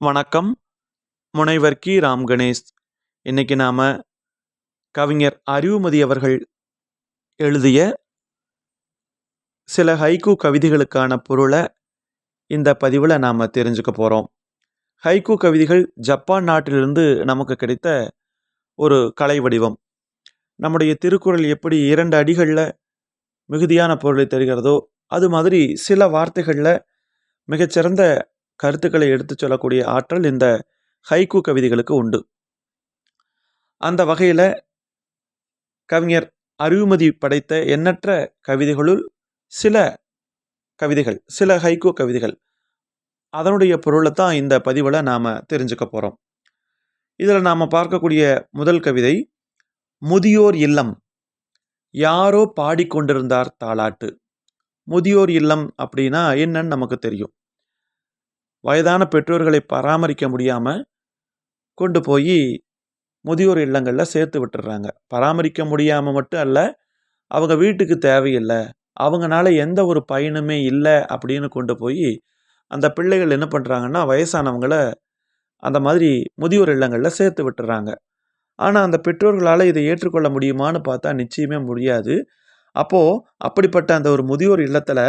வணக்கம். முனைவர் கி. ராம் கணேஷ் இன்னைக்கு நாம் கவிஞர் அறிவுமதி அவர்கள் எழுதிய சில ஹைக்கூ கவிதைகளுக்கான பொருளை இந்த பதிவில் நாம் தெரிஞ்சுக்க போகிறோம் ஹைக்கூ கவிதைகள் ஜப்பான் நாட்டிலிருந்து நமக்கு கிடைத்த ஒரு கலை வடிவம். நம்முடைய திருக்குறள் எப்படி இரண்டு அடிகளில் மிகுதியான பொருளை தருகிறதோ அது மாதிரி சில வார்த்தைகளில் மிகச்சிறந்த கருத்துக்களை எடுத்துச் சொல்லக்கூடிய ஆற்றல் இந்த ஹைக்கு கவிதைகளுக்கு உண்டு. அந்த வகையில் கவிஞர் அறிவுமதி படைத்த எண்ணற்ற கவிதைகளுள் சில கவிதைகள் சில ஹைகோ கவிதைகள். அதனுடைய பொருளை தான் இந்த பதிவில் நாம் தெரிஞ்சுக்க போகிறோம் இதில் நாம் பார்க்கக்கூடிய முதல் கவிதை முதியோர் இல்லம். யாரோ பாடிக்கொண்டிருந்தார் தாளாட்டு. முதியோர் இல்லம் அப்படின்னா என்னன்னு நமக்கு தெரியும். வயதான பெற்றோர்களை பராமரிக்க முடியாமல் கொண்டு போய் முதியோர் இல்லங்களில் சேர்த்து விட்டுடுறாங்க பராமரிக்க முடியாமல் மட்டும் அல்ல அவங்க வீட்டுக்கு தேவையில்லை அவங்களால எந்த ஒரு பயனுமே இல்லை அப்படின்னு கொண்டு போய் அந்த பிள்ளைகள் என்ன பண்ணுறாங்கன்னா வயசானவங்களை அந்த மாதிரி முதியோர் இல்லங்களில் சேர்த்து விட்டுறாங்க. ஆனால் அந்த பெற்றோர்களால் இதை ஏற்றுக்கொள்ள முடியுமான்னு பார்த்தா நிச்சயமே முடியாது. அப்போது அப்படிப்பட்ட அந்த ஒரு முதியோர் இல்லத்தில்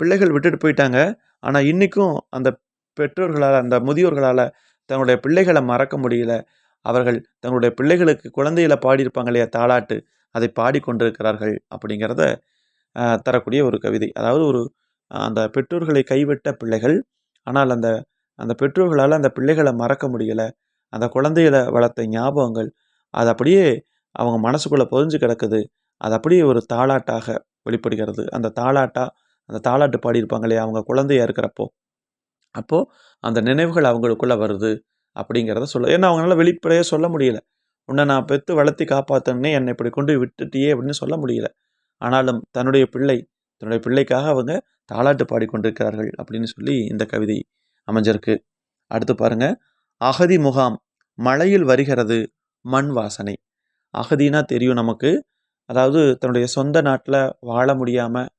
பிள்ளைகள் விட்டுட்டு போயிட்டாங்க. ஆனால் இன்றைக்கும் அந்த பெற்றோர்களால் அந்த முதியோர்களால் தங்களுடைய பிள்ளைகளை மறக்க முடியல. அவர்கள் தங்களுடைய பிள்ளைகளுக்கு குழந்தையில பாடியிருப்பாங்க இல்லையா தாளாட்டு அதை பாடிக்கொண்டிருக்கிறார்கள் அப்படிங்கிறத தரக்கூடிய ஒரு கவிதை. அதாவது ஒரு அந்த பெற்றோர்களை கைவிட்ட பிள்ளைகள் ஆனால் அந்த அந்த பெற்றோர்களால் அந்த பிள்ளைகளை மறக்க முடியல. அந்த குழந்தைகளை வளர்த்த ஞாபகங்கள் அது அப்படியே அவங்க மனசுக்குள்ளே பொதிஞ்சு கிடக்குது. அது அப்படியே ஒரு தாளாட்டாக வெளிப்படுகிறது. அந்த தாளாட்டாக அந்த தாளாட்டு பாடியிருப்பாங்க இல்லையா அவங்க குழந்தையா இருக்கிறப்போ. அப்போது அந்த நினைவுகள் அவங்களுக்குள்ளே வருது அப்படிங்கிறத சொல்ல ஏன்னா அவங்களால வெளிப்படையாக சொல்ல முடியல. உன்னை நான் பெற்று வளர்த்தி காப்பாற்றனே என்னை இப்படி கொண்டு விட்டுட்டியே அப்படின்னு சொல்ல முடியல. ஆனாலும் தன்னுடைய பிள்ளை தன்னுடைய பிள்ளைக்காக அவங்க தாளாட்டு பாடிக்கொண்டிருக்கிறார்கள் அப்படின்னு சொல்லி இந்த கவிதை அமைஞ்சிருக்கு. அடுத்து பாருங்க. அகதி முகாம் மழையில் வருகிறது மண் வாசனை. அகதினா தெரியும் நமக்கு. அதாவது தன்னுடைய சொந்த நாட்டில் வாழ முடியாமல்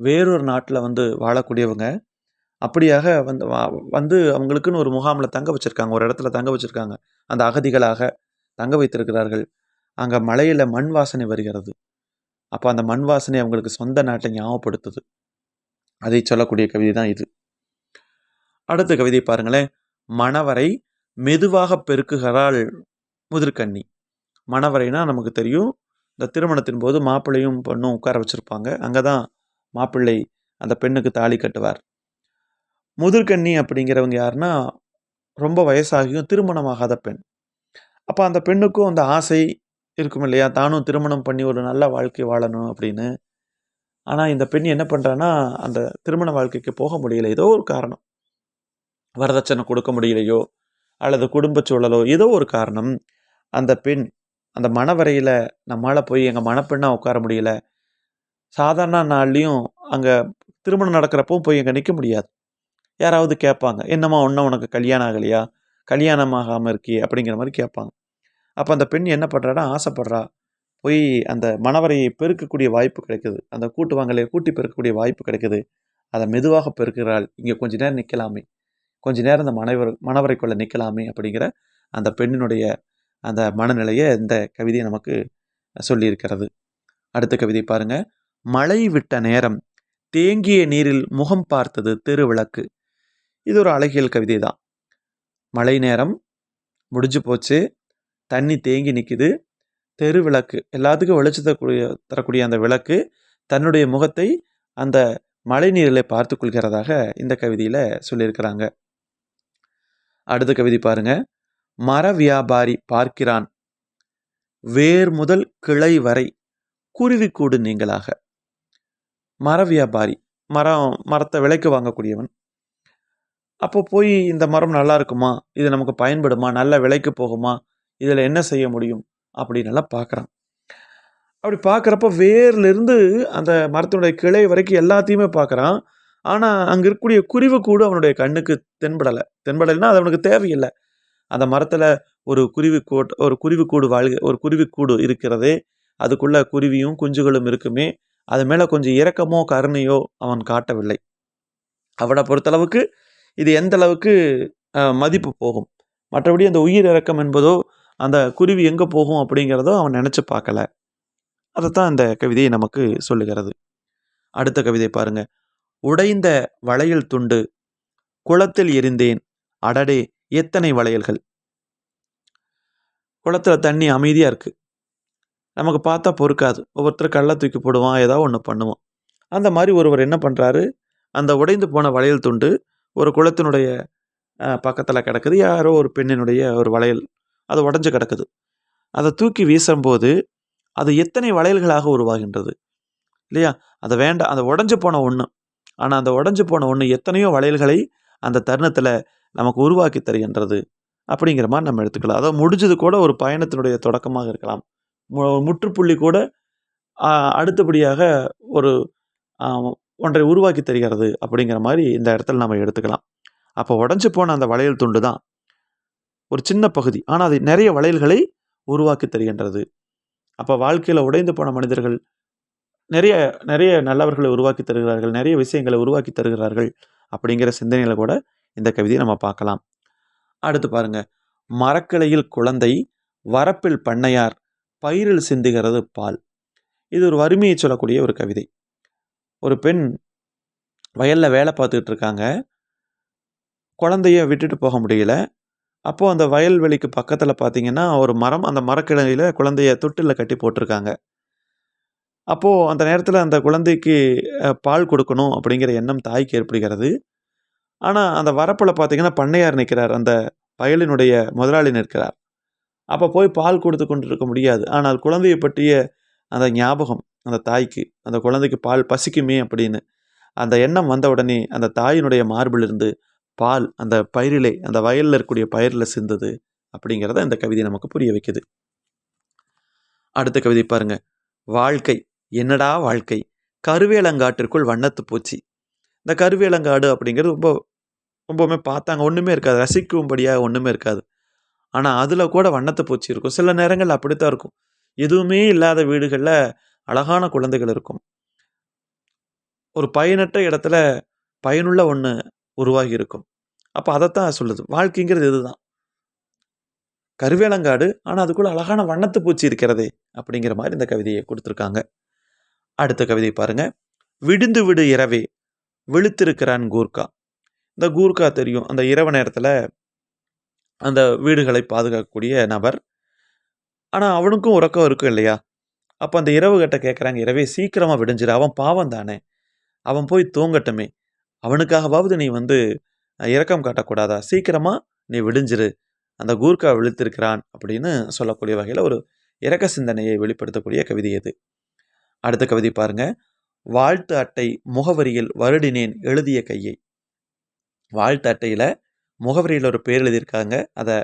வேறொரு நாட்டில் வந்து வாழக்கூடியவங்க அப்படியாக வந்து வந்து அவங்களுக்குன்னு ஒரு முகாமில் தங்க வச்சுருக்காங்க. ஒரு இடத்துல தங்க வச்சுருக்காங்க. அந்த அகதிகளாக தங்க வைத்திருக்கிறார்கள். அங்கே மலையில் மண் வாசனை வருகிறது. அப்போ அந்த மண் வாசனை அவங்களுக்கு சொந்த நாட்டை ஞாபகப்படுத்துது. அதை சொல்லக்கூடிய கவிதை தான் இது. அடுத்த கவிதை பாருங்களேன். மணவரை மெதுவாக பெருக்குகிறாள் முதிர்கண்ணி. மணவரைனா நமக்கு தெரியும். இந்த திருமணத்தின் போது மாப்பிள்ளையும் பொண்ணும் உட்கார வச்சுருப்பாங்க. அங்கே தான் மாப்பிள்ளை அந்த பெண்ணுக்கு தாலி கட்டுவார். முதிர்கண்ணி அப்படிங்கிறவங்க யாருன்னா ரொம்ப வயசாகியும் திருமணமாகாத பெண். அப்போ அந்த பெண்ணுக்கும் அந்த ஆசை இருக்கும் இல்லையா? தானும் திருமணம் பண்ணி ஒரு நல்ல வாழ்க்கை வாழணும் அப்படின்னு. ஆனால் இந்த பெண் என்ன பண்ணுறான்னா அந்த திருமண வாழ்க்கைக்கு போக முடியல. ஏதோ ஒரு காரணம். வரதட்சணை கொடுக்க முடியலையோ அல்லது குடும்பச் சூழலோ ஏதோ ஒரு காரணம். அந்த பெண் அந்த மணவரையில் நம்மளால் போய் எங்கள் மணப்பெண்ணாக உட்கார முடியல. சாதாரண நாள்லேயும் அங்கே திருமணம் நடக்கிறப்போ போய் அங்கே நிற்க முடியாது. யாராவது கேட்பாங்க என்னம்மா ஒன்றும் உனக்கு கல்யாணம் ஆகலையா? கல்யாணம் ஆகாமல் இருக்கியே? அப்படிங்கிற மாதிரி கேட்பாங்க. அப்போ அந்த பெண் என்ன பண்ணுறான்னா ஆசைப்படுறா போய் அந்த மணவரையை பெருக்கக்கூடிய வாய்ப்பு கிடைக்குது. அந்த கூட்டுவாங்கலையை கூட்டி பெருக்கக்கூடிய வாய்ப்பு கிடைக்குது. அதை மெதுவாக பெருக்கிறாள் இங்கே கொஞ்ச நேரம் நிற்கலாமே கொஞ்ச நேரம் அந்த மனைவர் மணவரைக்குள்ளே நிற்கலாமே அப்படிங்கிற அந்த பெண்ணினுடைய அந்த மனநிலையை இந்த கவிதை நமக்கு சொல்லியிருக்கிறது. அடுத்த கவிதை பாருங்கள் மழை விட்ட நேரம் தேங்கிய நீரில் முகம் பார்த்தது தெருவிளக்கு இது ஒரு அழகியல் கவிதை தான் மழை நேரம் முடிஞ்சு போச்சு. தண்ணி தேங்கி நிற்குது தெரு விளக்கு எல்லாத்துக்கும் வெளிச்சத்தை கூடிய தரக்கூடிய அந்த விளக்கு தன்னுடைய முகத்தை அந்த மழை நீரில் பார்த்து கொள்கிறதாக இந்த கவிதையில் சொல்லியிருக்கிறாங்க. அடுத்த கவிதை பாருங்க. மர வியாபாரி பார்க்கிறான். வேர் முதல் கிளை வரை குருவிக்கூடு நீங்களாக. மர வியாபாரி மரம் மரத்தை விலைக்கு வாங்கக்கூடியவன். அப்போ போய் இந்த மரம் நல்லா இருக்குமா? இது நமக்கு பயன்படுமா? நல்ல விலைக்கு போகுமா? இதில் என்ன செய்ய முடியும்? அப்படின்னு எல்லாம் பார்க்குறான். அப்படி பார்க்குறப்ப வேர்லேருந்து அந்த மரத்தினுடைய கிளை வரைக்கும் எல்லாத்தையுமே பார்க்குறான். ஆனால் அங்கே இருக்கக்கூடிய குருவி கூட அவனுடைய கண்ணுக்கு தென்படலை. தென்படலைன்னா அது அவனுக்கு தேவையில்லை. அந்த மரத்தில் ஒரு குருவி கூட் ஒரு குருவி கூடு வாழ்க ஒரு குருவி கூடு இருக்கிறதே அதுக்குள்ள குருவியும் குஞ்சுகளும் இருக்குமே அது மேலே கொஞ்சம் இரக்கமோ கருணையோ அவன் காட்டவில்லை. அவனை பொறுத்தளவுக்கு இது எந்த அளவுக்கு மதிப்பு போகும்? மற்றபடி அந்த உயிர் இறக்கம் என்பதோ அந்த குருவி எங்கே போகும் அப்படிங்கிறதோ அவன் நினச்சி பார்க்கல. அதைத்தான் இந்த கவிதையை நமக்கு சொல்லுகிறது. அடுத்த கவிதை பாருங்க. உடைந்த வளையல் துண்டு குளத்தில் எரிந்தேன். அடடே எத்தனை வளையல்கள்? குளத்தில் தண்ணி அமைதியாக இருக்குது நமக்கு பார்த்தா பொறுக்காது. ஒவ்வொருத்தர் கல்லை தூக்கி போடுவான் ஏதாவது ஒன்று பண்ணுவான். அந்த மாதிரி ஒருவர் என்ன பண்ணுறாரு அந்த உடைந்து போன வளையல் துண்டு ஒரு குளத்தினுடைய பக்கத்தில் கிடக்குது. யாரோ ஒரு பெண்ணினுடைய ஒரு வளையல். அது உடஞ்சு கிடக்குது. அதை தூக்கி வீசும்போது அது எத்தனை வளையல்களாக உருவாகின்றது. இல்லையா? அது வேண்டாம் அந்த உடஞ்சு போன ஒன்று ஆனால் அந்த உடஞ்சு போன ஒன்று எத்தனையோ வளையல்களை அந்த தருணத்தில் நமக்கு உருவாக்கி தருகின்றது அப்படிங்கிற மாதிரி நம்ம எடுத்துக்கலாம். அதாவது முடிஞ்சது கூட ஒரு பயணத்தினுடைய தொடக்கமாக இருக்கலாம். முற்றுப்புள்ளி கூட அடுத்தபடியாக ஒரு ஒன்றை உருவாக்கி தருகிறது அப்படிங்கிற மாதிரி இந்த இடத்துல நம்ம எடுத்துக்கலாம். அப்போ உடஞ்சி போன அந்த வளையல் துண்டு தான் ஒரு சின்ன பகுதி. ஆனால் அது நிறைய வளையல்களை உருவாக்கி தருகின்றது. அப்போ வாழ்க்கையில் உடைந்து போன மனிதர்கள் நிறைய நிறைய நல்லவர்களை உருவாக்கி தருகிறார்கள் நிறைய விஷயங்களை உருவாக்கி தருகிறார்கள் அப்படிங்கிற சிந்தனையில் கூட இந்த கவிதையை நம்ம பார்க்கலாம். அடுத்து பாருங்க. மரக்கிளையில் குழந்தை வரப்பில் பண்ணையார் பயிரில் சிந்துகிறது பால். இது ஒரு வறுமையை சொல்லக்கூடிய ஒரு கவிதை. ஒரு பெண் வயலில் வேலை பார்த்துக்கிட்டு இருக்காங்க. குழந்தைய விட்டுட்டு போக முடியல. அப்போது அந்த வயல்வெளிக்கு பக்கத்தில் பார்த்தீங்கன்னா ஒரு மரம் அந்த மரக்கிளையில குழந்தைய தொட்டில் கட்டி போட்டிருக்காங்க. அப்போது அந்த நேரத்தில் அந்த குழந்தைக்கு பால் கொடுக்கணும் அப்படிங்கிற எண்ணம் தாய்க்கு ஏற்படுகிறது. ஆனால் அந்த வரப்பில் பார்த்தீங்கன்னா பண்ணையார் நிற்கிறார் அந்த வயலினுடைய முதலாளி நிற்கிறார். அப்போ போய் பால் கொடுத்து கொண்டு இருக்க முடியாது. ஆனால் குழந்தையை பற்றிய அந்த ஞாபகம் அந்த தாய்க்கு அந்த குழந்தைக்கு பால் பசிக்குமே அப்படின்னு. அந்த எண்ணம் வந்த உடனே அந்த தாயினுடைய மார்பிலிருந்து பால் அந்த பயிரிலே அந்த வயலில் இருக்கக்கூடிய பயிரில் சிந்தது அப்படிங்கிறத இந்த கவிதை நமக்கு புரிய வைக்குது. அடுத்த கவிதை பாருங்க. வாழ்க்கை என்னடா வாழ்க்கை? கருவேலங்காட்டிற்குள் வண்ணத்து பூச்சி. இந்த கருவேலங்காடு அப்படிங்கிறது ரொம்ப ரொம்பவுமே பார்த்தாங்க. ஒன்றுமே இருக்காது. ரசிக்கும்படியாக ஒன்றுமே இருக்காது. ஆனால் அதில் கூட வண்ணத்து பூச்சி இருக்கும். சில நேரங்கள் அப்படித்தான் இருக்கும். எதுவுமே இல்லாத வீடுகளில் அழகான குழந்தைகள் இருக்கும். ஒரு பயனற்ற இடத்துல பயனுள்ள ஒன்று உருவாகி இருக்கும். அப்போ அதைத்தான் சொல்லுது. வாழ்க்கைங்கிறது இதுதான். கருவேலங்காடு ஆனால் அதுக்குள்ள அழகான வண்ணத்து பூச்சி இருக்கிறதே அப்படிங்கிற மாதிரி இந்த கவிதையை கொடுத்துருக்காங்க. அடுத்த கவிதை பாருங்கள் விடுந்து விடு இரவே விழித்திருக்கிறான் கூர்க்கா. இந்த கூர்க்கா தெரியும். அந்த இரவு நேரத்தில் அந்த வீடுகளை பாதுகாக்கக்கூடிய நபர். ஆனால் அவனுக்கும் உறக்கம் இருக்கும் இல்லையா? அப்போ அந்த இரவு கட்ட கேட்குறாங்க இரவே சீக்கிரமாக விடிஞ்சிரு அவன் பாவம் தானே. அவன் போய் தூங்கட்டுமே. அவனுக்காகவாவது நீ வந்து இரக்கம் காட்டக்கூடாதா? சீக்கிரமாக நீ விடிஞ்சிரு. அந்த கூர்க்கா விழுத்திருக்கிறான் அப்படின்னு சொல்லக்கூடிய வகையில் ஒரு இரக்க சிந்தனையை வெளிப்படுத்தக்கூடிய கவிதை இது. அடுத்த கவிதை பாருங்க. வாழ்த்து அட்டை முகவரியில் வருடினேன் எழுதிய கையை. வாழ்த்து அட்டையில் முகவரியில் ஒரு பேர் எழுதியிருக்காங்க. அதை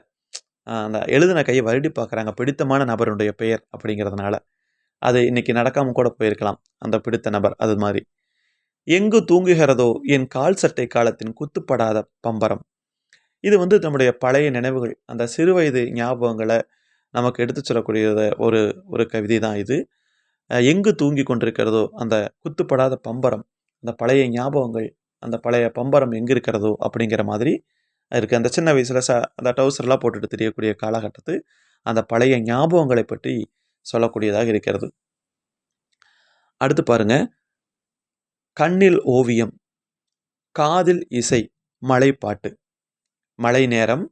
அந்த எழுதின கையை வருடி பார்க்குறாங்க. பிடித்தமான நபருடைய பெயர் அப்படிங்கிறதுனால. அது இன்னைக்கு நடக்காம கூட போயிருக்கலாம். அந்த பிடித்த நபர் அது மாதிரி. எங்கு தூங்குகிறதோ என் கால் சட்டை காலத்தின் குத்துப்படாத பம்பரம். இது வந்து நம்முடைய பழைய நினைவுகள். அந்த சிறுவயது ஞாபகங்களை நமக்கு எடுத்து சொல்லக்கூடிய ஒரு ஒரு கவிதை தான் இது எங்கு தூங்கி கொண்டிருக்கிறதோ அந்த குத்துப்படாத பம்பரம் அந்த பழைய ஞாபகங்கள் அந்த பழைய பம்பரம் எங்கே இருக்கிறதோ அப்படிங்கிற மாதிரி இருக்குது அந்த சின்ன வயசில் ச அந்த டவுசர்லாம் போட்டுட்டு தெரியக்கூடிய காலகட்டத்து அந்த பழைய ஞாபகங்களை பற்றி சொல்லக்கூடியதாக இருக்கிறது. அடுத்து பாருங்க. கண்ணில் ஓவியம் காதில் இசை மழைப்பாட்டு மழை நேரம்.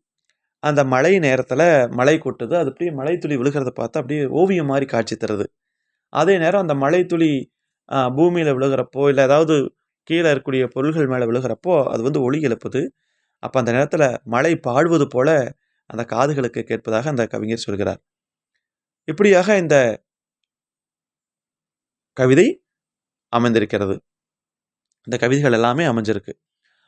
அந்த மழை நேரத்தில் மழை கொட்டுது அது அப்படியே மழை துளி விழுகிறத பார்த்து அப்படியே ஓவியம் மாதிரி காட்சி தருது. அதே நேரம் அந்த மழை துளி பூமியில் விழுகிறப்போ இல்லை ஏதாவது கீழே இருக்கக்கூடிய பொருள்கள் மேலே விழுகிறப்போ அது வந்து ஒளி எழுப்புது. அப்போ அந்த நேரத்தில் மழை பாடுவது போல அந்த காதுகளுக்கு கேட்பதாக அந்த கவிஞர் சொல்கிறார். இப்படியாக இந்த கவிதை அமைந்திருக்கிறது. இந்த கவிதைகள் எல்லாமே அமைஞ்சிருக்கு.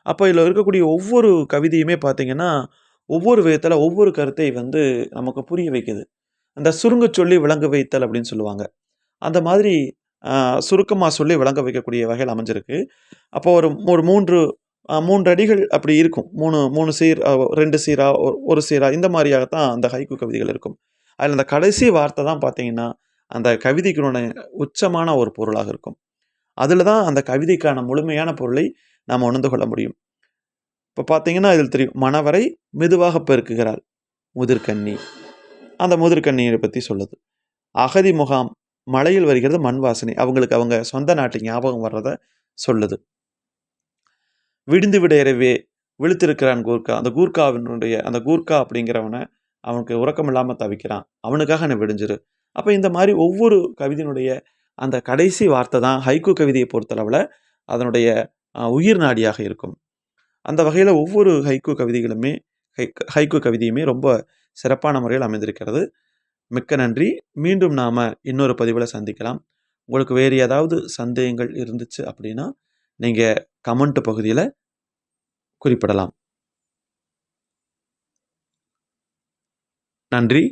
அப்போ இதில் இருக்கக்கூடிய ஒவ்வொரு கவிதையுமே பார்த்திங்கன்னா ஒவ்வொரு விதத்தில் ஒவ்வொரு கருத்தை வந்து நமக்கு புரிய வைக்குது. அந்த சுருங்க சொல்லி விளங்க வைத்தல் அப்படின்னு சொல்லுவாங்க. அந்த மாதிரி சுருக்கமாக சொல்லி விளங்க வைக்கக்கூடிய வகையில் அமைஞ்சிருக்கு. அப்போ ஒரு ஒரு மூன்று மூன்று அடிகள் அப்படி இருக்கும். மூணு மூணு சீர் ரெண்டு சீரா ஒரு- ஒரு சீரா இந்த மாதிரியாகத்தான் அந்த ஹைக்கு கவிதைகள் இருக்கும். அதில் அந்த கடைசி வார்த்தை தான் பார்த்தீங்கன்னா அந்த கவிதைக்குள்ள உச்சமான ஒரு பொருளாக இருக்கும். அதில் தான் அந்த கவிதைக்கான முழுமையான பொருளை நாம் உணர்ந்து கொள்ள முடியும். இப்போ பார்த்தீங்கன்னா இதில் தெரியும் மணவரை மெதுவாக பெருக்குகிறாள் முதிர்கன்னி அந்த முதிர்கன்னியை பற்றி சொல்லுது. அகதி முகாம் மலையில் வருகிறது மண் வாசனை. அவங்களுக்கு அவங்க சொந்த நாட்டு ஞாபகம் வர்றத சொல்லுது. விடிந்து விடையறவே விழுத்திருக்கிறான் கூர்க்கா. அந்த கூர்க்காவினுடைய அந்த கூர்க்கா அப்படிங்கிறவனை அவனுக்கு உறக்கம் இல்லாமல் தவிக்கிறான். அவனுக்காக நான் விடிஞ்சிரு. அப்போ இந்த மாதிரி ஒவ்வொரு கவிதையினுடைய அந்த கடைசி வார்த்தை தான் ஹைக்கு கவிதையை பொறுத்தளவில் அதனுடைய உயிர் நாடியாக இருக்கும். அந்த வகையில் ஒவ்வொரு ஹைக்கு கவிதைகளுமே ஹை ஹைக்கு கவிதையுமே ரொம்ப சிறப்பான முறையில் அமைந்திருக்கிறது. மிக்க நன்றி. மீண்டும் நாம் இன்னொரு பதிவில் சந்திக்கலாம். உங்களுக்கு வேறு ஏதாவது சந்தேகங்கள் இருந்துச்சு அப்படின்னா நீங்கள் கமெண்ட் பகுதியில் குறிப்பிடலாம். நன்றி.